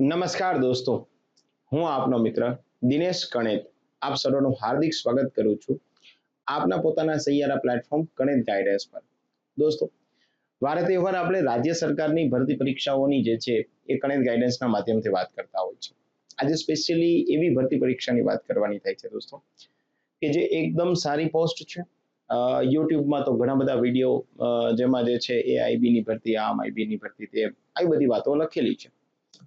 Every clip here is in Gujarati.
નમસ્કાર દોસ્તો. હું આપનો મિત્ર દિનેશ કણેત. આપ સર્વનું હાર્દિક સ્વાગત કરું છું. આપના પોતાના સૈયારા પ્લેટફોર્મ કણેત ગાઈડન્સ પર. દોસ્તો, વારે તહેવાર આપણે રાજ્ય સરકારની ભરતી પરીક્ષાઓની જે છે એ કણેત ગાઈડન્સના માધ્યમથી વાત કરતા હોય છે. આજે સ્પેશિયલી એવી ભરતી પરીક્ષાની વાત કરવાની થાય છે દોસ્તો, કે જે એકદમ સારી પોસ્ટ છે. યુટ્યુબમાં તો ઘણા બધા વીડિયો જેમાં જે છે એ આઈબીની ભરતી, આમ આઈબીની ભરતી, તે આવી બધી વાતો લખેલી છે.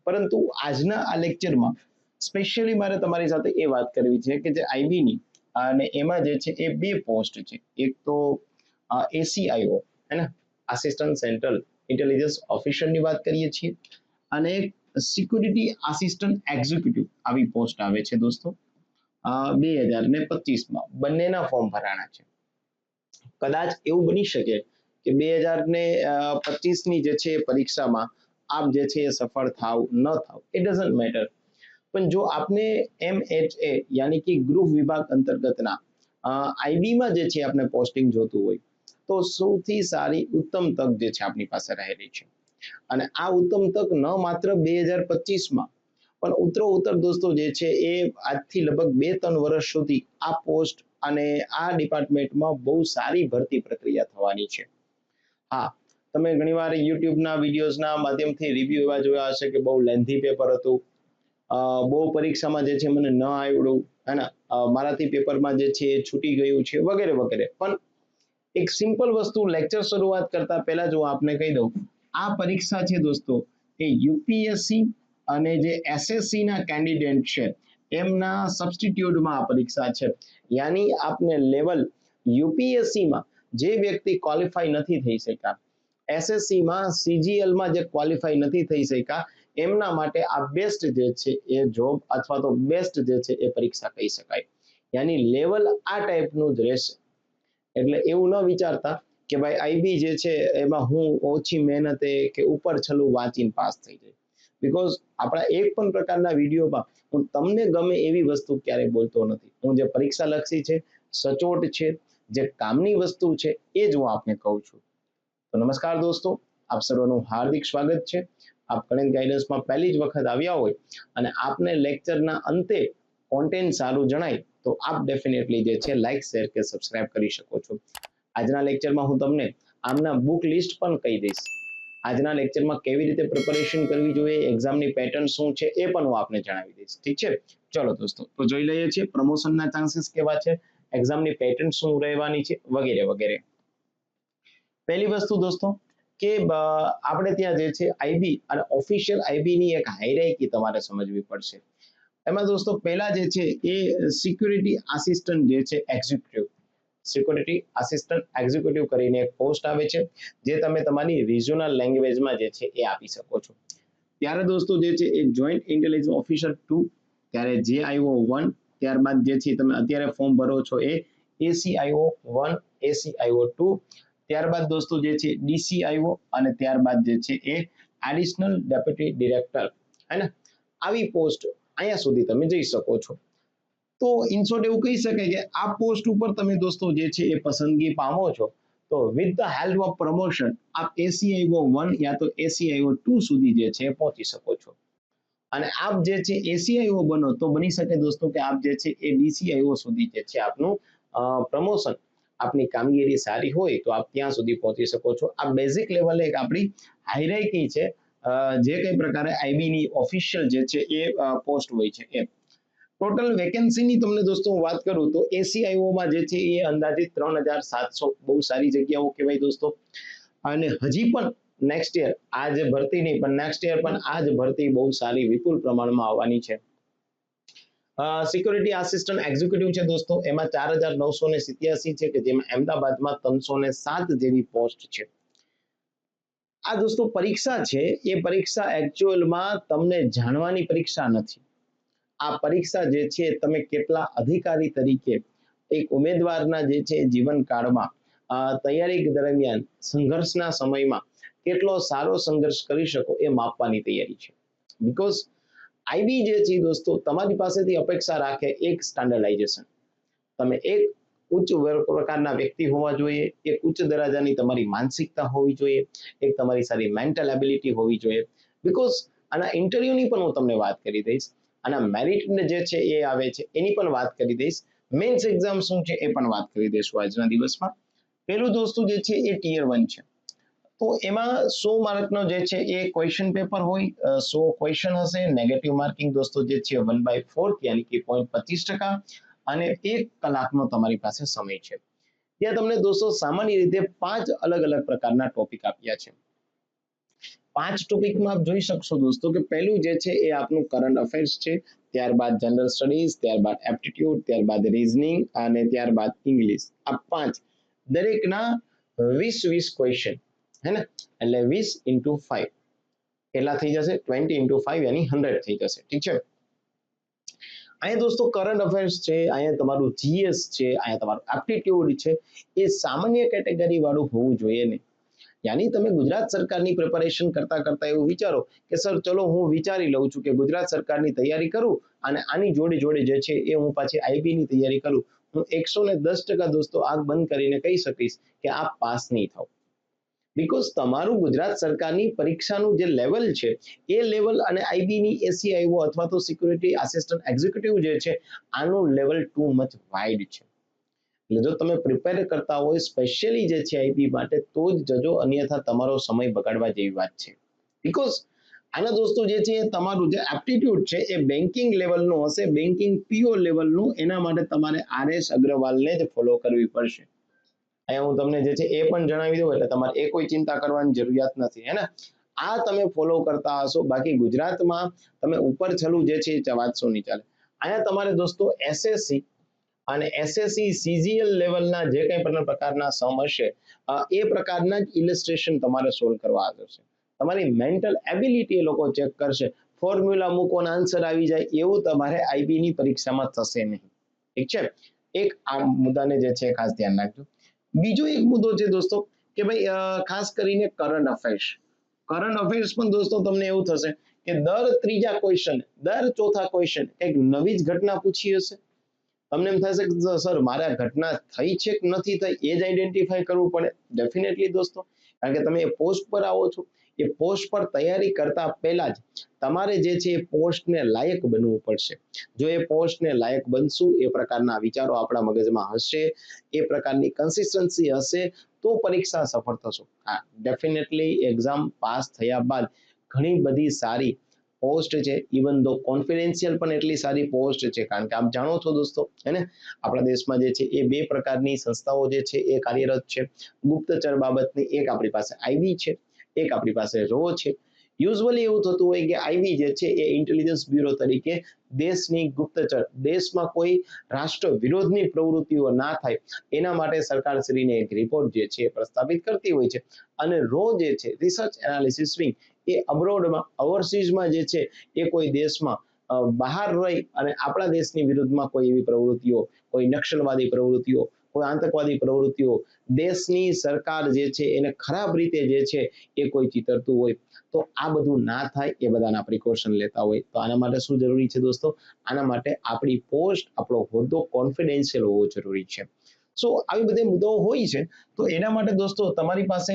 પરંતુ આજના આ લેક્ચરમાં સ્પેશિયલી મારે તમારી સાથે એ વાત કરવી છે કે જે આઈબીની અને એમાં જે છે એ બે પોસ્ટ છે. એક તો એસીઆઈઓ હે ને? આસિસ્ટન્ટ સેન્ટ્રલ ઇન્ટેલિજન્સ ઓફિસરની વાત કરીએ છીએ અને સિક્યુરિટી આસિસ્ટન્ટ એક્ઝિક્યુટિવ આવી પોસ્ટ આવે છે દોસ્તો. બે હજાર ને પચીસમાં. બંનેના ફોર્મ ભરાણા છે. કદાચ એવું બની શકે કે બે હજાર ને પચીસની જે છે પરીક્ષામાં આપ જે છે એ સફળ થાવ, ન થાવ ઇટ ડઝન્ટ મેટર પણ જો આપને એમ એચ એ યાની કે ગૃહ વિભાગ અંતર્ગતના આઈબીમાં જે છે આપને પોસ્ટિંગ જોતું હોય, તો સૌથી સારી ઉત્તમ તક જે છે આપણી પાસે રહેલી છે. અને આ ઉત્તમ તક ન માત્ર બે હજાર પચીસમાં પણ ઉત્તરો ઉત્તર દોસ્તો જે છે એ આજથી લગભગ બે ત્રણ વર્ષ સુધી આ પોસ્ટ અને આ ડિપાર્ટમેન્ટમાં બહુ સારી ભરતી પ્રક્રિયા થવાની છે. હા તમે ઘણીવાર યુટ્યુબના વિડીયોઝના માધ્યમથી રિવ્યુ એવા જોયા હશે કે બહુ લેન્ધી પેપર હતું. બહુ પરીક્ષામાં જે છે મને ન આવડ્યું. હે ને મારાથી પેપરમાં જે છે એ છૂટી ગયું છે, વગેરે વગેરે. પણ એક સિમ્પલ વસ્તુ લેક્ચર શરૂઆત કરતા પહેલા જો આપને કહી દઉં, આ પરીક્ષા છે દોસ્તો, એ યુપીએસસી અને જે એસએસસી ના કેન્ડિડેટ છે, એમના સબસ્ટિટ્યુટમાં આ પરીક્ષા છે. યાની આપને લેવલ યુપીએસસીમાં જે વ્યક્તિ ક્વોલિફાઈ નથી થઈ શક્યા એસએસસીમાં સીજીએલમાં જે ક્વોલિફાઈ નથી થઈ શક્યા, એમના માટે આ બેસ્ટ જે છે એ જોબ અથવા તો બેસ્ટ જે છે એ પરીક્ષા કહી શકાય. યાની લેવલ આ ટાઈપનું જ રહેશે. એટલે એવું ન વિચારતા કે ભાઈ આઈબી જે છે એમાં હું ઓછી મહેનતે કે ઉપર છલું વાંચીને પાસ થઈ જાય. બીકોઝ આપણા એક પણ પ્રકારના વિડીયોમાં હું તમને ગમે એવી વસ્તુ ક્યારેય બોલતો નથી. હું જે પરીક્ષા લક્ષી છે, સચોટ છે, જે કામની વસ્તુ છે એ જ હું આપને કહું છું. તો નમસ્કાર દોસ્તો, આપ સર્વનું હાર્દિક સ્વાગત છે. આપ ગણિત ગાઈડન્સમાં પહેલી જ વખત આવ્યા હોય અને આપને લેક્ચરના અંતે કોન્ટેન્ટ સારું જણાય તો આપ ડેફિનેટલી જે છે લાઈક શેર કે સબસ્ક્રાઇબ કરી શકો છો. આજના લેક્ચરમાં હું તમને આમના બુક લિસ્ટ પણ કહી દઈશ. આજના લેક્ચરમાં કેવી રીતે પ્રિપેરેશન કરવી જોઈએ એક્ઝામની પેટર્ન શું છે એ પણ હું આપને જણાવી દઈશ. ઠીક છે? ચલો દોસ્તો, તો જોઈ લઈએ છીએ પ્રમોશનના ચાન્સીસ કેવા છે એક્ઝામની પેટર્ન શું રહેવાની છે વગેરે વગેરે. પહેલી વસ્તુ દોસ્તો, કે આપણે ત્યાં જે છે આઈબી અને ઓફિશિયલ આઈબી ની એક હાયરાર્કી તમારે સમજવી પડશે. એમાં દોસ્તો પહેલા જે છે એ સિક્યુરિટી આસિસ્ટન્ટ જે છે એક્ઝિક્યુટિવ સિક્યુરિટી આસિસ્ટન્ટ એક્ઝિક્યુટિવ કરીને એક પોસ્ટ આવે છે, જે તમે તમારી રિજનલ લેંગ્વેજમાં જે છે એ આપી શકો છો. ત્યારે દોસ્તો જે છે એ જોઈન્ટ ઇન્ટેલિજન્સ ઓફિસર ટુ ત્યારે જે આઈઓ વન ત્યારબાદ જે છે તમે અત્યારે ફોર્મ ભરો છો એ એસીઆઈઓ વન એસીઆઈઓ ટુ ત્યારબાદ દોસ્તો જે છે ડીસીઆઈઓ અને ત્યારબાદ જે છે એ એડિશનલ ડેપ્યુટી ડિરેક્ટર હે આવી પોસ્ટ અહીંયા સુધી તમે જઈ શકો છો. તો ઇન એવું કહી શકાય કે આ પોસ્ટ ઉપર તમે દોસ્તો જે છે એ પસંદગી પામો છો. તો with the help of promotion આપ એસીઆઈઓ વન યા તો એસીઆઈઓ ટુ સુધી જે છે પહોંચી શકો છો. અને આપ જે છે એસીઆઈઓ બનો તો બની શકે દોસ્તો કે આપ જે છે એ ડીસીઆઈઓ સુધી જે છે આપનું પ્રમોશન આપની કામગીરી સારી હોય તો આપ ત્યાં સુધી પહોંચી શકો છો. આ બેઝિક લેવલે એક આપણી હાયરાર્કી છે. જે કઈ પ્રકારે આઈબીની ઓફિશિયલ જે છે એ પોસ્ટ હોય છે એ ટોટલ વેકેન્સીની તમને દોસ્તો હું વાત કરું તો એસીઆઈઓમાં જે છે એ અંદાજિત ત્રણ હજાર સાતસો બહુ સારી જગ્યાઓ કહેવાય દોસ્તો. અને હજી પણ નેક્સ્ટ યર આ જે ભરતી નહીં પણ નેક્સ્ટ યર પણ આ જ ભરતી બહુ સારી વિપુલ પ્રમાણમાં આવવાની છે. સિક્યુરિટી આસિસ્ટન્ટ એક્ઝિક્યુટિવ છે દોસ્તો. એમાં ચાર હજાર નવસો ને સિત્યાસી છે કે જેમાં અમદાવાદમાં ત્રણસો ને સાત જેવી પોસ્ટ છે. આ દોસ્તો પરીક્ષા છે. એ પરીક્ષા એકચ્યુઅલમાં તમને જાણવાની પરીક્ષા નથી. આ પરીક્ષા જે છે તમે કેટલા અધિકારી તરીકે, એક ઉમેદવારના જે છે જીવનકાળમાં તૈયારી દરમિયાન, સંઘર્ષના સમયમાં કેટલો સારો સંઘર્ષ કરી શકો એ માપવાની તૈયારી છે. બીકોઝ આઈબી જે છે દોસ્તો તમારી પાસેથી અપેક્ષા રાખે એક સ્ટાન્ડર્ડાઇઝેશન તમે એક ઉચ્ચ પ્રકારના વ્યક્તિ હોવા જોઈએ, એક ઉચ્ચ દરજાની તમારી માનસિકતા હોવી જોઈએ, એક તમારી સારી મેન્ટલ એબિલિટી હોવી જોઈએ. બિકોઝ આના ઇન્ટરવ્યુની પણ હું તમને વાત કરી દઈશ, આના મેરિટ જે છે એ આવે છે, એની પણ વાત કરી દઈશ. મેન્સ એક્ઝામ શું છે એ પણ વાત કરી દઈશું આજના દિવસમાં. પહેલું દોસ્તો જે છે એ ટીયર વન છે. તો એમાં સો માર્કનો જે છે એ ક્વેશ્ચન પેપર હોય સો ક્વેશ્ચન હશે. નેગેટિવ માર્કિંગ દોસ્તો જે છે વન બાય ફોર્થ યાની કે પોઈન્ટ પચીસ ટકા. અને એક કલાકનો તમારી પાસે સમય છે. ત્યાં તમને દોસ્તો સામાન્ય રીતે પાંચ અલગ અલગ પ્રકારના ટોપિક આપ્યા છે. પાંચ ટોપિકમાં આપ જોઈ શકશો દોસ્તો કે પહેલું જે છે એ આપનું કરંટ અફેર્સ છે, ત્યારબાદ જનરલ સ્ટડીઝ ત્યારબાદ એપ્ટિટ્યુડ ત્યારબાદ રીઝનિંગ અને ત્યારબાદ ઇંગ્લિશ આ પાંચ દરેકના વીસ વીસ ક્વેશ્ચન હે એટલે વીસ ઇન્ટુ ફાઈવ. કેટલા થઈ જશે? ટ્વેન્ટી ઇન્ટુ ફાઈવ યાની હંડ્રેડ થઈ જશે. ઠીક છે? અહીંયા દોસ્તો કરંટ અફેર્સ છે, અહીંયા તમારું જીએસ છે, અહીંયા તમારું એપ્ટિટ્યુડ છે, એ સામાન્ય કેટેગરી વાળું હોવું જોઈએ નહીં યાની તમે ગુજરાત સરકારની પ્રિપેરેશન કરતા કરતા એવું વિચારો કે, સર, ચલો હું વિચારી લઉં છું કે ગુજરાત સરકારની તૈયારી કરું અને આની જોડે જોડે જે છે એ હું પાછી આઈબી ની તૈયારી કરું. હું એકસો ને દસ ટકા દોસ્તો આગ બંધ કરીને કહી શકીશ કે આ પાસ નહીં થાવ બીકોઝ તમારું ગુજરાત સરકારની પરીક્ષાનું જે લેવલ છે, એ લેવલ અને આઈબીની એસીઆઈઓ અથવા તો સિક્યુરિટી આસિસ્ટન્ટ એક્ઝિક્યુટિવ જે છે, આનું લેવલ ટુ મચ વાઇડ છે. એટલે જો તમે પ્રિપેર કરતા હોય સ્પેશિયલી જે છે આઈબી માટે, તો જ જજો અન્યથા તમારો સમય બગાડવા જેવી વાત છે. બીકોઝ આના દોસ્તો જે છે, તમારું જે એપ્ટિટ્યૂડ છે, એ બેન્કિંગ લેવલનું હશે બેન્કિંગ પીઓ લેવલનું એના માટે તમારે આરએસ અગ્રવાલને જ ફોલો કરવી પડશે. અહીંયા હું તમને જે છે એ પણ જણાવી દઉં એટલે તમારે એ કોઈ ચિંતા કરવાની જરૂરિયાત નથી હે આ તમે ફોલો કરતા હશો. બાકી ગુજરાતમાં તમે ઉપર છલું જે છે એ વાંચશો નહીં ચાલે. અહીંયા તમારે દોસ્તો એસએસસી અને એસએસસી સીજીએલ લેવલના જે કંઈ પણ પ્રકારના સમ હશે એ પ્રકારના જ ઇલિસ્ટ્રેશન તમારે સોલ્વ કરવા આવશે તમારી મેન્ટલ એબિલિટી એ લોકો ચેક કરશે. ફોર્મ્યુલા મૂકો આન્સર આવી જાય, એવું તમારે આઈબીની પરીક્ષામાં થશે નહીં. ઠીક છે? એક આ મુદ્દાને જે છે ખાસ ધ્યાન રાખજો. બીજો એક મુદ્દો છે દોસ્તો, કે ભાઈ ખાસ કરીને કરંટ અફેર્સ કરંટ અફેર્સ પણ દોસ્તો તમને એવું થશે કે દર ત્રીજા ક્વેશ્ચન દર ચોથા ક્વેશ્ચન એક નવી જ ઘટના પૂછી હશે. તમને એમ થશે કે સર, મારે ઘટના થઈ છે કે નથી થઈ? એ જ આઈડેન્ટિફાઈ કરવું પડે. ડેફિનેટલી દોસ્તો, કારણ કે તમે એ પોસ્ટ પર આવો છો. એ પોસ્ટ પર તૈયારી કરતા પહેલા જ તમારે જે છે એ પોસ્ટને લાયક બનવું પડશે. જો એ પોસ્ટને લાયક બનશું, એ પ્રકારના વિચારો આપણા મગજમાં હશે, એ પ્રકારની કન્સિસ્ટન્સી હશે, તો પરીક્ષા સફળ થશો. હા ડેફિનેટલી એક્ઝામ પાસ થયા બાદ ઘણી બધી સારી પોસ્ટ છે ઇવન દો કોન્ફિડેન્શિયલ પણ એટલી સારી પોસ્ટ છે, કારણ કે આપ જાણો છો દોસ્તો, હે આપણા દેશમાં જે છે એ બે પ્રકારની સંસ્થાઓ જે છે એ કાર્યરત છે. ગુપ્તચર બાબતની એક આપણી પાસે આઈબી છે એક આપણી પાસે રો છે. યુઝવલી એવું થતું હોય કે આઈબી જે છે એ ઇન્ટેલિજન્સ બ્યુરો તરીકે દેશની ગુપ્તચર, દેશમાં કોઈ રાષ્ટ્ર વિરોધની પ્રવૃત્તિઓ ના થાય, એના માટે સરકારશ્રીને એક રિપોર્ટ જે છે પ્રસ્થાપિત કરતી હોય છે. અને રો જે છે રિસર્ચ એનાલિસિસ વિંગ એ અબ્રોડમાં ઓવરસીઝમાં જે છે એ કોઈ દેશમાં બહાર રહી અને આપણા દેશની વિરુદ્ધમાં કોઈ એવી પ્રવૃત્તિઓ, કોઈ નક્સલવાદી પ્રવૃત્તિઓ કોઈ આતંકવાદી પ્રવૃત્તિઓ દેશની સરકાર જે છે એને ખરાબ રીતે જે છે એ કોઈ ચિતરતું હોય. તો આ બધું ના થાય એ બધાના પ્રિકોશન લેતા હોય. તો આના માટે શું જરૂરી છે દોસ્તો? આના માટે આપણી પોસ્ટ, આપણો હોદ્દો કોન્ફિડેન્શિયલ હોવો જરૂરી છે. સો આવી બધી મુદ્દાઓ હોય છે. તો એના માટે દોસ્તો તમારી પાસે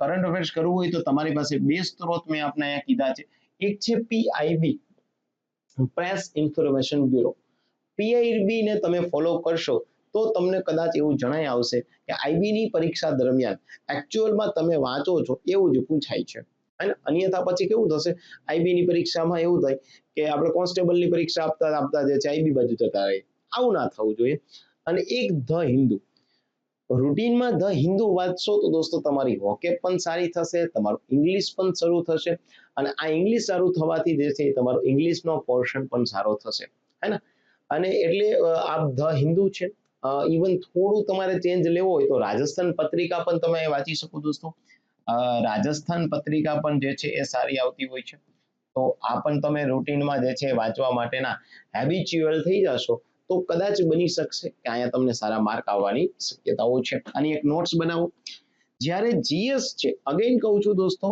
કરંટ અફેર્સ કરવું હોય તો તમારી પાસે બે સ્ત્રોત મેં આપને અહીંયા કીધા છે. એક છે PIB press information bureau PIB ને તમે ફોલો કરશો તો તમને કદાચ એવું જણાય આવશે કે આઈબીની પરીક્ષા દરમિયાન એકચ્યુઅલમાં તમે વાંચો છો એવું જ પૂછાય છે. અને અન્યથા પછી કેવું થશે? આઈબીની પરીક્ષામાં એવું થાય કે આપણે કોન્સ્ટેબલની પરીક્ષા આપતા આપતા જે છે આઈબી બાજુ જતા રહે. આવું ના થવું જોઈએ. અને એક ધ હિન્દુ. રૂટીનમાં ધ હિન્દુ વાંચશો તો દોસ્તો તમારી વોકેબ પણ સારી થશે, તમારું ઇંગ્લિશ પણ શરૂ થશે અને આ ઇંગ્લિશ સારું થવાથી જે છે તમારો ઇંગ્લિશનો પોર્શન પણ સારો થશે. હે ને? અને એટલે આ ધ હિન્દુ છે. ઇવન થોડું તમારે ચેન્જ લેવો હોય તો રાજસ્થાન પત્રિકા પણ તમે વાંચી શકો દોસ્તો. રાજસ્થાન પત્રિકા પણ જે છે એ સારી આવતી હોય છે. તો આ પણ તમે રૂટીનમાં જે છે વાંચવા માટેના હેબિચ્યુઅલ થઈ જશો તો કદાચ બની શકશે કે અહીંયા તમને સારા માર્ક આવવાની શક્યતાઓ છે. આની એક નોટ્સ બનાવો. જ્યારે જીએસ છે અગેન કહું છું દોસ્તો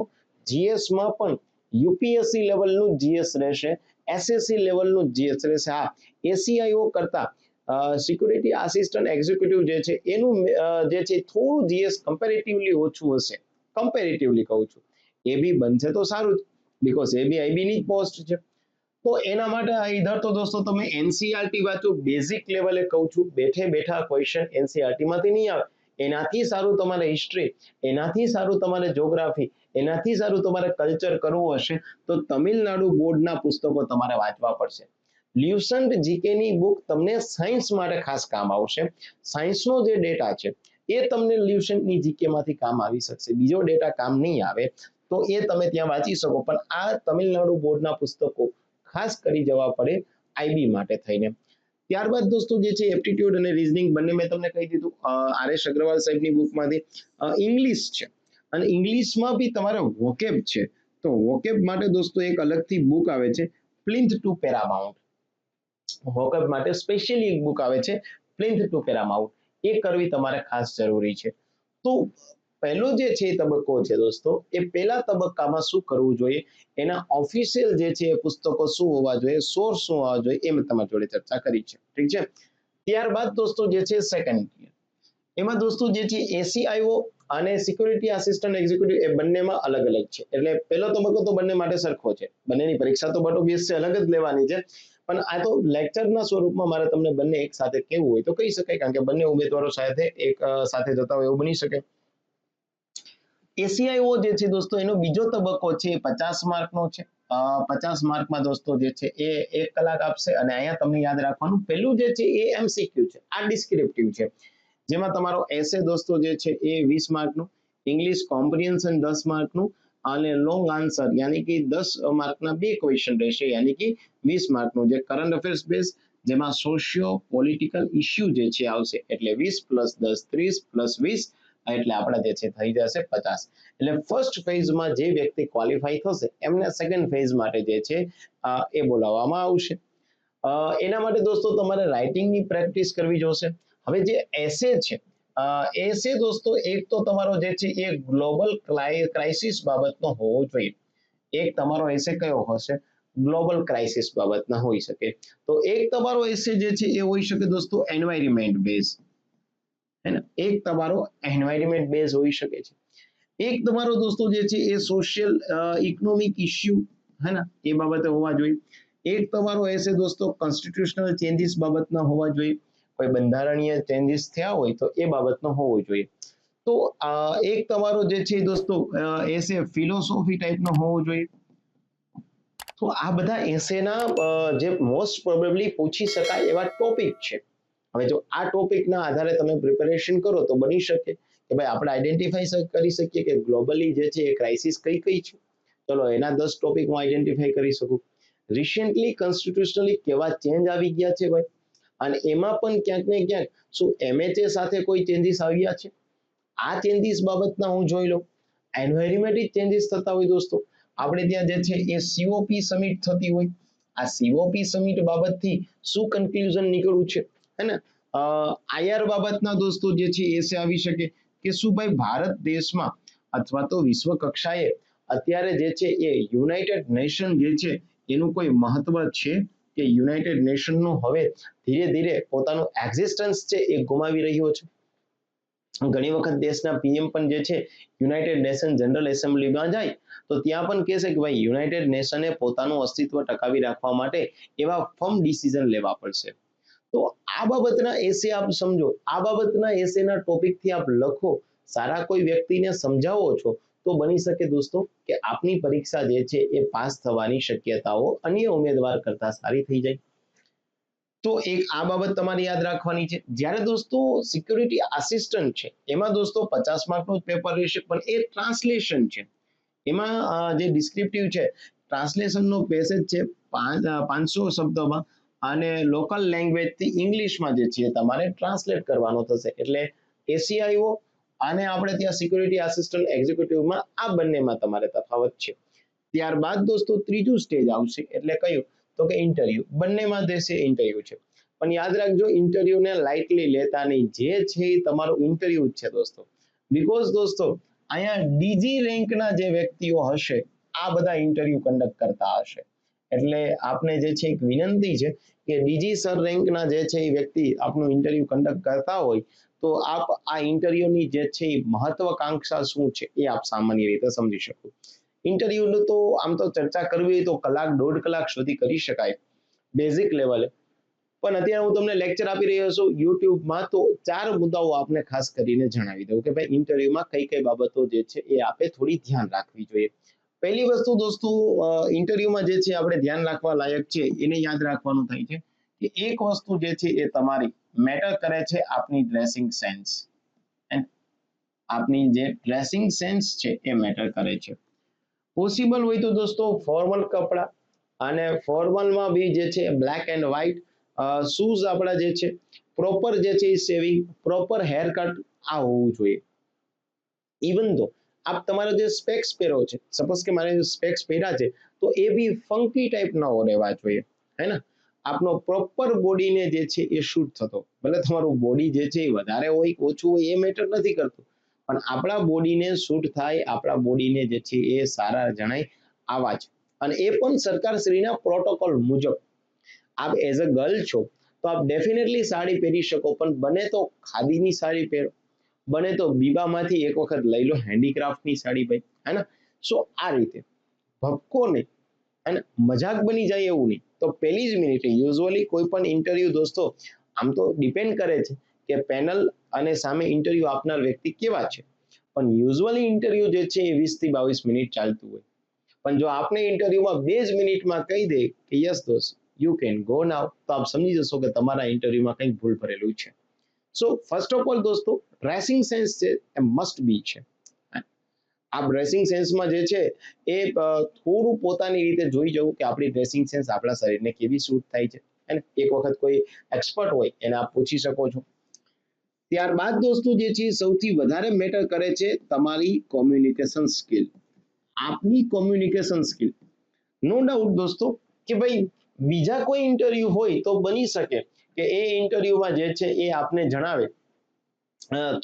જીએસમાં પણ યુપીએસસી લેવલનું જીએસ રહેશે એસએસસી લેવલનું જીએસ રહેશે. હા એસીઆઈઓ કરતા સિક્યુરિટી આસિસ્ટન્ટ એક્ઝિક્યુટિવ જે છે, એનું જે છે, થોડું જીએસ કમ્પેરેટિવલી ઓછું હશે. કમ્પેરેટિવલી કહું છું. એ બી બનશે તો સારું બીકોઝ એ બી આઈબીની જ પોસ્ટ છે. તો એના માટે ઇધર તો દોસ્તો તમે એનસીઆરટી વાંચો બેઝિક લેવલે કહું છું, બેઠે બેઠા ક્વેશ્ચન એનસીઆરટી માંથી નહીં આવે. એનાથી સારું તમારે હિસ્ટ્રી એનાથી સારું તમારે જોગ્રાફી એનાથી સારું તમારે કલ્ચર કરવું હશે, તો તમિલનાડુ બોર્ડના પુસ્તકો તમારે વાંચવા પડશે. લ્યુસન્ટ જીકેની બુક તમને સાયન્સ માટે ખાસ કામ આવશે. સાયન્સનો જે ડેટા છે, એ તમને લ્યુસન્ટની જીકેમાંથી કામ આવી શકશે. બીજો ડેટા કામ નહીં આવે, તો એ તમે ત્યાં વાંચી શકો. પણ આ તમિલનાડુ બોર્ડના પુસ્તકો ખાસ કરી જવા પડે આઈબી માટે થઈને. ત્યારબાદ દોસ્તો જે છે એપ્ટિટ્યુડ અને રીઝનિંગ બંને મેં તમને કહી દીધું. આર અગ્રવાલ સાહેબની બુકમાંથી ઇંગ્લિશ છે. અને ઇંગ્લિશમાં બી તમારે વોકેબ છે. તો વોકેબ માટે દોસ્તો એક અલગથી બુક આવે છે. પ્લિન્થ ટુ પેરામાઉન્ટ વોકેબ માટે સ્પેશિયલી એક બુક આવે છે પ્લિન્થ ટુ પેરામાઉન્ટ એ કરવી તમારે ખાસ જરૂરી છે. તો પહેલો જે છે તબક્કો છે દોસ્તો, એ પહેલા તબક્કામાં શું કરવું જોઈએ? એના ઓફિશિયલ જે છે એ પુસ્તકો શું હોવા જોઈએ? સોર્સ શું હોવા જોઈએ? એ મેં તમારી જોડે ચર્ચા કરી છે. ઠીક છે? ત્યારબાદ દોસ્તો જે છે સેકન્ડ એમાં દોસ્તો જે છે એસીઆઈઓ અને સિક્યુરિટી આસિસ્ટન્ટ એક્ઝિક્યુટિવ એ બંનેમાં અલગ અલગ છે. એટલે પહેલો તબક્કો તો બંને માટે સરખો છે. બંનેની પરીક્ષા તો બટ ઓબ્વિયસ છે અલગ જ લેવાની છે. પણ આ તો લેક્ચરના સ્વરૂપમાં મારે તમને બંને એક સાથે કેવું હોય તો કહી શકાય, કારણ કે બંને ઉમેદવારો સાથે એક સાથે જતા હોય એવું બની શકે. એસીઆઈઓ જે છે દોસ્તો, એનો બીજો તબક્કો છે એ પચાસ માર્કનો છે. પચાસ માર્કમાં દોસ્તો જે છે એ એક કલાક આપશે અને અહીંયા તમને યાદ રાખવાનું પહેલું જે છે એ એમસીક્યુ છે, આ ડિસ્ક્રિપ્ટિવ છે. જેમાં તમારો એસે દોસ્તો જે છે એ વીસ માર્કનું ઇંગ્લિશ કોમ્પ્રિહેન્શન દસ માર્કનું અને લોંગ આન્સર યાની કે દસ માર્કના બે ક્વેશ્ચન રહેશે, યાની કે વીસ માર્કનું જે કરંટ અફેર્સ બેઝ જેમાં સોશિયો પોલિટિકલ ઇસ્યુ જે છે આવશે, એટલે વીસ પ્લસ દસ ત્રીસ પ્લસ વીસ, એટલે આપણા જે છે થઈ જશે પચાસ. એટલે ફર્સ્ટ ફેઝમાં જે વ્યક્તિ ક્વોલિફાય થશે, એમને સેકન્ડ ફેઝ માટે જે છે એ બોલાવવામાં આવશે. એના માટે દોસ્તો તમારે રાઇટિંગની પ્રેક્ટિસ કરવી જોશે. હવે જે એસે છે એસે દોસ્તો એક તો તમારો જે છે એ ગ્લોબલ ક્રાઇસિસ બાબતનો હોવો જોઈએ એક તમારો એસે કયો હશે ગ્લોબલ ક્રાઇસિસ બાબતના હોઈ શકે તો એક તમારો એસે જે છે એ હોઈ શકે દોસ્તો એન્વાયરમેન્ટ બેઝ હે ને એક તમારો એન્વાયરમેન્ટ બેઝ હોઈ શકે છે એક તમારો દોસ્તો જે છે એ સોશિયલ ઇકોનોમિક ઇશ્યુ હે ને એ બાબતે હોવા જોઈએ એક તમારો એસે દોસ્તો કોન્સ્ટિટ્યુશનલ ચેન્જીસ બાબતના હોવા જોઈએ કોઈ બંધારણીય ચેન્જીસ થયા હોય તો એ બાબતનો હોવો જોઈએ. તો એક તમારો જે છે દોસ્તો એસે ફિલોસોફી ટાઈપનો હોવો જોઈએ. તો આ બધા એસેના જે મોસ્ટ પ્રોબેબલી પૂછી શકાય એવા ટોપિક છે. હવે જો આ ટોપિકના આધારે તમે પ્રિપેરેશન કરો તો બની શકે કે ભાઈ આપણે આઈડેન્ટિફાઈ કરી શકીએ કે ગ્લોબલી જે છે એ ક્રાઇસિસ કઈ કઈ છે. ચલો, એના દસ ટોપિક હું આઈડેન્ટિફાઈ કરી શકું. રિસેન્ટલી કોન્સ્ટિટ્યુશનલી કેવા ચેન્જ આવી ગયા છે ભાઈ? અને એમાં પણ ક્યાંક ને ક્યાંક શું એમએચએ સાથે કોઈ ચેન્જીસ આવ્યા છે? આ ચેન્જીસ બાબતના હું જોઈ લઉં. એન્વાયરમેન્ટિક ચેન્જીસ થતા હોય દોસ્તો. આપણે ત્યાં જે છે એ સીઓપી સમિટ થતી હોય. આ સીઓપી સમિટ બાબતથી શું કન્ક્લુઝન નીકળવું છે? હે ને? આઈઆર બાબતના દોસ્તો જે છે એ આવી શકે કે શું ભાઈ ભારત દેશમાં અથવા તો વિશ્વ કક્ષાએ અત્યારે જે છે એ યુનાઇટેડ નેશન જે છે એનું કોઈ મહત્વ છે? કે યુનાઇટેડ નેશનનું હવે ધીરે ધીરે પોતાનું એક્ઝિસ્ટન્સ છે એ ગુમાવી રહ્યો છે. ઘણી વખત દેશના પીએમ પણ જે છે યુનાઇટેડ નેશન જનરલ એસેમ્બલીમાં જાય, તો ત્યાં પણ કહેશે કે ભાઈ યુનાઇટેડ નેશને પોતાનું અસ્તિત્વ ટકાવી રાખવા માટે એવા ફર્મ ડિસિઝન લેવા પડશે. તો આ બાબતના એસે આપ સમજો, આ બાબતના એસેના ટોપિકથી આપ લખો, સારા કોઈ વ્યક્તિને સમજાવો છો તો બની શકે દોસ્તો કે આપની પરીક્ષા જે છે એ પાસ થવાની શક્યતાઓ અન્ય ઉમેદવાર કરતા સારી થઈ જાય. તો એક આ બાબત તમારે યાદ રાખવાની છે. જ્યારે દોસ્તો સિક્યુરિટી આસિસ્ટન્ટ છે, એમાં દોસ્તો પચાસ માર્કનું જ પેપર રહેશે, પણ એ ટ્રાન્સલેશન છે. એમાં જે ડિસ્ક્રિપ્ટિવ છે ટ્રાન્સલેશનનો પેસેજ છે પાંચસો શબ્દોમાં અને લોકલ લેંગ્વેજથી ઇંગ્લિશમાં જે છે તમારે ટ્રાન્સલેટ કરવાનો થશે. એટલે એસીઆઈઓ અને આપણે ત્યાં સિક્યુરિટી આસિસ્ટન્ટ એક્ઝિક્યુટિવમાં આ બંનેમાં તમારે તફાવત છે. ત્યારબાદ દોસ્તો ત્રીજું સ્ટેજ આવશે, એટલે કયું? તો કે ઇન્ટરવ્યુ બંનેમાં દેશે ઇન્ટરવ્યુ છે. પણ યાદ રાખજો ઇન્ટરવ્યુને લાઇટલી લેતા નહીં જે છે એ તમારો ઇન્ટરવ્યુ જ છે દોસ્તો. બીકોઝ દોસ્તો, અહીંયા ડીજી રેન્કના જે વ્યક્તિઓ હશે, આ બધા ઇન્ટરવ્યુ કન્ડક્ટ કરતા હશે. એટલે આપને જે છે એક વિનંતી છે કે ડીજી સર રેન્કના જે છે એ વ્યક્તિ આપનું ઇન્ટરવ્યુ કન્ડક્ટ કરતા હોય તો આપ આ ઇન્ટરવ્યુની જે છે એ મહત્વકાંક્ષા શું છે એ આપ સામાન્ય રીતે સમજી શકો. ઇન્ટરવ્યુનું તો આમ તો ચર્ચા કરવી હોય તો કલાક, દોઢ કલાક સુધી કરી શકાય, બેઝિક લેવલે. પણ અત્યારે હું તમને લેક્ચર આપી રહ્યો છું, યુટ્યુબમાં તો ચાર મુદ્દાઓ આપને ખાસ કરીને જણાવી દઉં કે ભાઈ ઇન્ટરવ્યુમાં કઈ કઈ બાબતો જે છે એ આપણે થોડી ધ્યાન રાખવી જોઈએ. પહેલી વસ્તુ દોસ્તો ઇન્ટરવ્યુમાં જે છે આપણે ધ્યાન રાખવા લાયક છે, એને યાદ રાખવાનું થાય છે કે એક વસ્તુ જે છે એ તમારી મેટર કરે છે આપની ડ્રેસિંગ સેન્સ. આપની જે ડ્રેસિંગ સેન્સ છે એ મેટર કરે છે. પોસિબલ હોય તો દોસ્તો ફોર્મલ કપડાં અને ફોર્મલમાં બી જે છે બ્લેક એન્ડ વ્હાઇટ શૂઝ આપણા જે છે પ્રોપર જે છે એ સેવિંગ પ્રોપર હેર કટ આ હોવું જોઈએ. ઇવન તો આપ તમારો જે સ્પેક્સ પહેરો છે સપોઝ કે મારે સ્પેક્સ પહેર્યા છે, તો એ બી ફંકી ટાઈપ ન રહેવા જોઈએ. હે ને? આપનો પ્રોપર બોડીને જે છે એ શૂટ થતો. ભલે તમારું બોડી જે છે એ વધારે હોય ઓછું હોય, એ મેટર નથી કરતું. પણ આપણા બોડીને શૂટ થાય, આપણા બોડીને જે છે એ સારા જણાય આવા જ. અને એ પણ સરકારશ્રીના પ્રોટોકોલ મુજબ. આપ એઝ અ ગર્લ છો, તો આપ ડેફિનેટલી સાડી પહેરી શકો, પણ બને તો ખાદીની સાડી પહેરો. બને તો બીબામાંથી એક વખત લઈ લો હેન્ડીક્રાફ્ટની સાડી ભાઈ હે ને સો આ રીતે. ભપકો નહીં. અને મજાક બની જાય એવું નહીં. તો પહેલી જ મિનિટે યુઝ્યુઅલી કોઈ પણ ઇન્ટરવ્યુ દોસ્તો, આમ તો ડિપેન્ડ કરે છે કે પેનલ અને સામે ઇન્ટરવ્યુ આપનાર વ્યક્તિ કેવા છે. પણ યુઝ્યુઅલી ઇન્ટરવ્યુ જે છે એ વીસથી બાવીસ મિનિટ ચાલતું હોય. પણ જો આપણે ઇન્ટરવ્યુમાં બે જ મિનિટમાં કહી દે કે યસ દોસ્ત યુ કેન ગો નાવ તો આપ સમજી જશો કે તમારા ઇન્ટરવ્યુમાં કંઈક ભૂલ ભરેલું છે. સો ફર્સ્ટ ઓફ ઓલ દોસ્તો ડ્રેસિંગ સેન્સ છે, એ મસ્ટ બી છે. આ ડ્રેસિંગ સેન્સમાં જે છે, એ થોડું પોતાની રીતે જોઈ જવું કે આપણી ડ્રેસિંગ સેન્સ આપણા શરીરને કેવી સૂટ થાય છે. અને એક વખત કોઈ એક્સપર્ટ હોય, એને આપ પૂછી શકો છો. ત્યારબાદ દોસ્તો, જે છે, સૌથી વધારે મેટર કરે છે તમારી કોમ્યુનિકેશન સ્કિલ આપની કોમ્યુનિકેશન સ્કિલ નો ડાઉટ દોસ્તો, કે ભાઈ, બીજા કોઈ ઇન્ટરવ્યુ હોય તો બની શકે કે એ ઇન્ટરવ્યુમાં જે છે એ આપને જણાવે.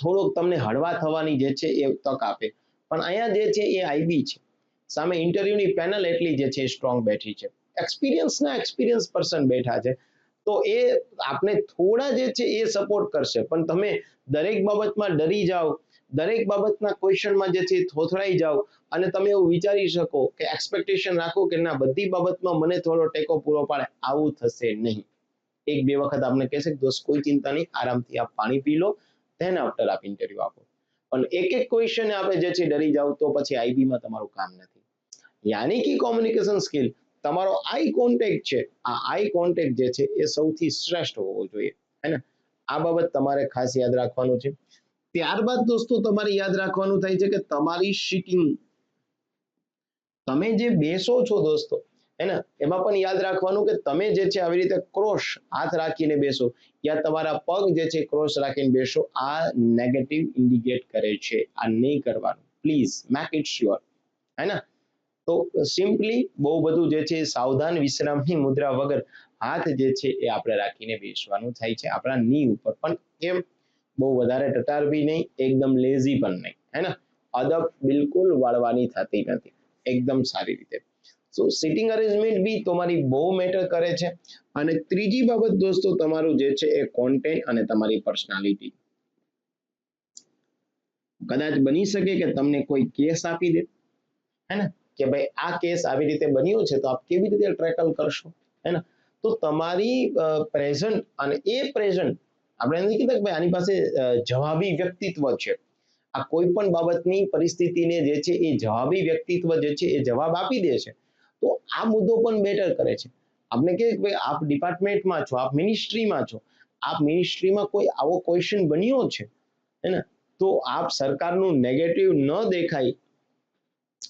થોડોક તમને હળવા થવાની જે છે એ તક આપે. પણ અહીંયા જે છે એ આઈબી છે. સામે ઇન્ટરવ્યુની પેનલ એટલી જે છે સ્ટ્રોંગ બેઠી છે. એક્સપિરિયન્સના એક્સપિરિયન્સ પર્સન બેઠા છે. તો એ આપને થોડા જે છે એ સપોર્ટ કરશે. પણ તમે દરેક બાબતમાં ડરી જાઓ. દરેક બાબતના ક્વેશ્ચનમાં જે છે થોથડાઈ જાઓ. અને તમે એવું વિચારી શકો કે એક્સપેક્ટેશન રાખો કે ના, બધી બાબતમાં મને થોડો ટેકો પૂરો પાડે. આવું થશે નહીં. એક બે વખત આપણે કહેશે દોસ્ત, કોઈ ચિંતા નહીં. આરામથી આપ પાણી પી લો. ધેન આફ્ટર આપ ઇન્ટરવ્યુ આપો. પણ એક એક ક્વેશ્ચન આપણે જે છે ડરી જાવ તો પછી આઈબીમાં તમારું કામ નથી. યાની કે કોમ્યુનિકેશન સ્કિલ તમારો આઈ કોન્ટેક્ટ છે. આ આઈ કોન્ટેક્ટ જે છે એ સૌથી શ્રેષ્ઠ હોવો જોઈએ. હે ને? આ બાબત તમારે ખાસ યાદ રાખવાનું છે. ત્યારબાદ દોસ્તો તમારે યાદ રાખવાનું થાય છે કે તમારી સિટિંગ તમે જે બેસો છો દોસ્તો હે એમાં પણ યાદ રાખવાનું કે તમે જે છે આવી રીતે ક્રોસ હાથ રાખીને બેસો. યા તમારા પગ જે છે ક્રોસ રાખીને બેસો. આ નેગેટિવ ઇન્ડિકેટ કરે છે. આ નહીં કરવાનું. પ્લીઝ મેક ઇટ શ્યોર હે તો સિમ્પલી બહુ બધું જે છે સાવધાન વિશ્રામની મુદ્રા વગર હાથ જે છે એ આપણે રાખીને બેસવાનું થાય છે. આપણા ની ઉપર પણ કેમ બહુ વધારે ટટાર બી નહીં, એકદમ લેઝી પણ નહીં. હે ને? અદબ બિલકુલ વાળવાની થતી નથી. એકદમ સારી રીતે. સો સિટિંગ અરેન્જમેન્ટ બી તમારી બહુ મેટર કરે છે. અને ત્રીજી બાબત દોસ્તો, તમારું જે છે એ કોન્ટેન્ટ અને તમારી પર્સનાલિટી કદાચ બની શકે કે તમને કોઈ કેસ આપી દે, હે ને? કે ભાઈ, આ કેસ આવી રીતે બન્યો છે, તો આપ કેવી રીતે ટ્રેકલ કરશો? હે ને? તો તમારી પ્રેઝન્ટ અને એ પ્રેઝન્ટ આપણે નથી કીધા કે ભાઈ, આની પાસે જવાબી વ્યક્તિત્વ છે. આ કોઈ પણ બાબતની પરિસ્થિતિને જે છે એ જવાબી વ્યક્તિત્વ જે છે એ જવાબ આપી દે છે. તો આ મુદ્દો પણ બેટર કરે છે. આપણે કે ભાઈ આપ ડિપાર્ટમેન્ટમાં છો, આપ મિનિસ્ટ્રીમાં છો, આપ મિનિસ્ટ્રીમાં કોઈ આવો ક્વેશ્ચન બન્યો છે? હે ને? તો આપ સરકારનું નેગેટિવ ન દેખાય.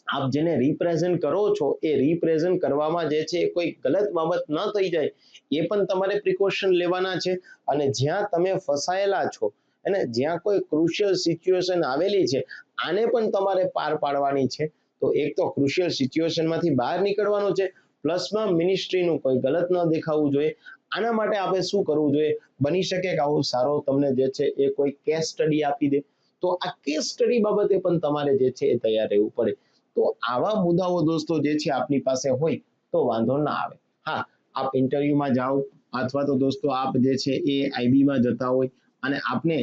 આપ જેને રિપ્રેઝન્ટ કરો છો, એ રિપ્રેઝન્ટ કરવામાં જે છે કોઈ ગલત બાબત ન થઈ જાય. એ પણ તમારે પ્રિકોશન લેવાના છે. અને જ્યાં તમે ફસાયેલા છો અને જ્યાં કોઈ ક્રુશિયલ સિચ્યુએશન આવેલી છે, આને પણ તમારે પાર પાડવાની છે. તો એક તો ક્રુશિયલ સિચ્યુએશનમાંથી બહાર નીકળવાનું છે. પ્લસમાં મિનિસ્ટ્રીનું કોઈ ગલત ન દેખાવું જોઈએ. આના માટે આપણે શું કરવું જોઈએ? બની શકે કે આવો સારો તમને જે છે એ કોઈ કેસ સ્ટડી આપી દે. તો આ કેસ સ્ટડી બાબતે પણ તમારે જે છે એ તૈયાર રહેવું પડે. તો આવા મુદ્દાઓ દોસ્તો જે છે આપની પાસે હોય તો વાંધો ના આવે. હા, આપ ઇન્ટરવ્યુમાં જાઓ અથવા તો દોસ્તો આપ જે છે એ આઈબીમાં જતા હોય અને આપને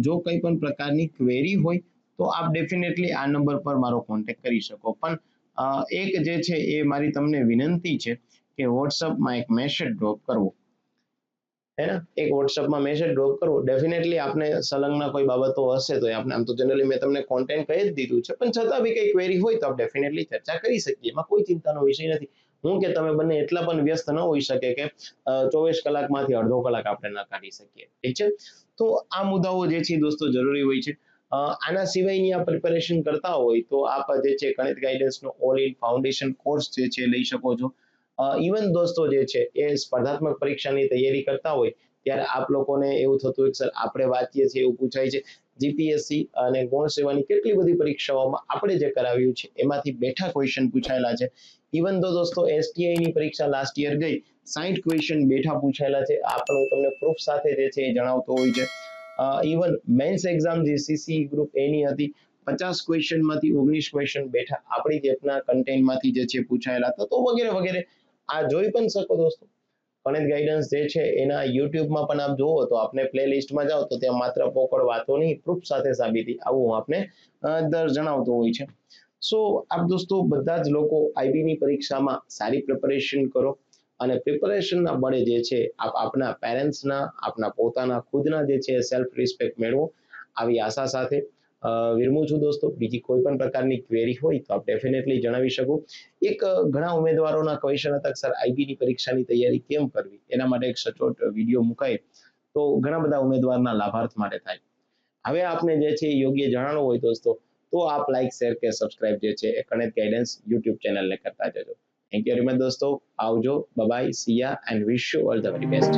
જો કંઈ પણ પ્રકારની ક્વેરી હોય તો આપ ડેફિનેટલી આ નંબર પર મારો કોન્ટેક્ટ કરી શકો. પણ એક જે છે એ મારી તમને વિનંતી છે કે વોટ્સઅપમાં એક મેસેજ ડ્રોપ કરવો. હે ને? એક વોટ્સઅપમાં મેસેજ ડ્રોપ કરવો. ડેફિનેટલી આપને સંલગ્ન કોઈ બાબતો હશે તો આપણે આમ તો જનરલી મેં તમને કોન્ટેન્ટ કહી જ દીધું છે. પણ છતાં બી કંઈ ક્વેરી હોય તો આપ ડેફિનેટલી ચર્ચા કરી શકીએ. એમાં કોઈ ચિંતાનો વિષય નથી. હું કે તમે બંને એટલા પણ વ્યસ્ત ન હોઈ શકે કે ચોવીસ કલાકમાંથી અડધો કલાક આપણે ના કાઢી શકીએ. ઠીક છે? તો આ મુદ્દાઓ જે છે દોસ્તો જરૂરી હોય છે. આના સિવાયની આ પ્રિપેરેશન કરતા હોય તો આપ જે છે ગણિત ગાઈડન્સનો ઓલ ઇન ફાઉન્ડેશન કોર્સ જે છે લઈ શકો છો. ઇવન દોસ્તો જે છે એ સ્પર્ધાત્મક પરીક્ષાની તૈયારી કરતા હોય ત્યારે આપ લોકોને એવું થતું હોય સર, આપણે વાંચીએ છીએ એવું પૂછાય છે. જીપીએસસી અને ગૌણ સેવાની કેટલી બધી પરીક્ષાઓમાં આપણે જે કરાવ્યું છે એમાંથી બેઠા ક્વેશ્ચન પૂછાયેલા છે. ઇવન તો દોસ્તો એસટીઆઈની પરીક્ષા લાસ્ટ યર ગઈ, સાઈઠ ક્વેશ્ચન બેઠા પૂછાયેલા છે. આપણો તમને પ્રૂફ સાથે જે છે એ જણાવતો હોય છે. ઇવન મેન્સ એક્ઝામ જે સીસી ગ્રુપ એની હતી, પચાસ ક્વેશ્ચનમાંથી ઓગણીસ ક્વેશ્ચન બેઠા. આપણી જેટના કન્ટેન્ટમાંથી જે છે પૂછાયેલા હતા, તો વગેરે વગેરે. આ જોઈ પણ શકો દોસ્તો. ગણિત ગાઈડન્સ જે છે એના યુટ્યુબમાં પણ આપ જુઓ તો આપણે પ્લે લિસ્ટમાં જાઓ તો ત્યાં માત્ર પોકળ વાતો નહીં પ્રૂફ સાથે સાબિતી. આવું હું આપને દર જણાવતો હોય છે. સો આપ દોસ્તો બધા જ લોકો આઈબીની પરીક્ષામાં સારી પ્રિપેરેશન કરો. અને પ્રિપરેશનના બળે જે છે, આપ, આપના પેરેન્ટ્સના આપના પોતાના ખુદના જે છે સેલ્ફ રિસ્પેક્ટ મેળવો. આવી આશા સાથે વિરમું છું દોસ્તો. બીજી કોઈ પણ પ્રકારની ક્વેરી હોય તો આપ ડેફિનેટલી જણાવી શકો. એક ઘણા ઉમેદવારોના ક્વેશ્ચન હતા સર આઈબીની પરીક્ષાની તૈયારી કેમ કરવી? એના માટે એક સચોટ વીડિયો મુકાય. તો ઘણા બધા ઉમેદવારના લાભાર્થ માટે થાય. હવે આપને જે છે, યોગ્ય જણાવવું હોય દોસ્તો, તો આપ લાઈક શેર કે સબસ્ક્રાઇબ જે છે, એ ગણિત ગાઈડન્સ યુટ્યુબ ચેનલને કરતા જજો. થેન્ક યુ વેરી મચ દોસ્તો આવજો bye see ya and wish you all the very best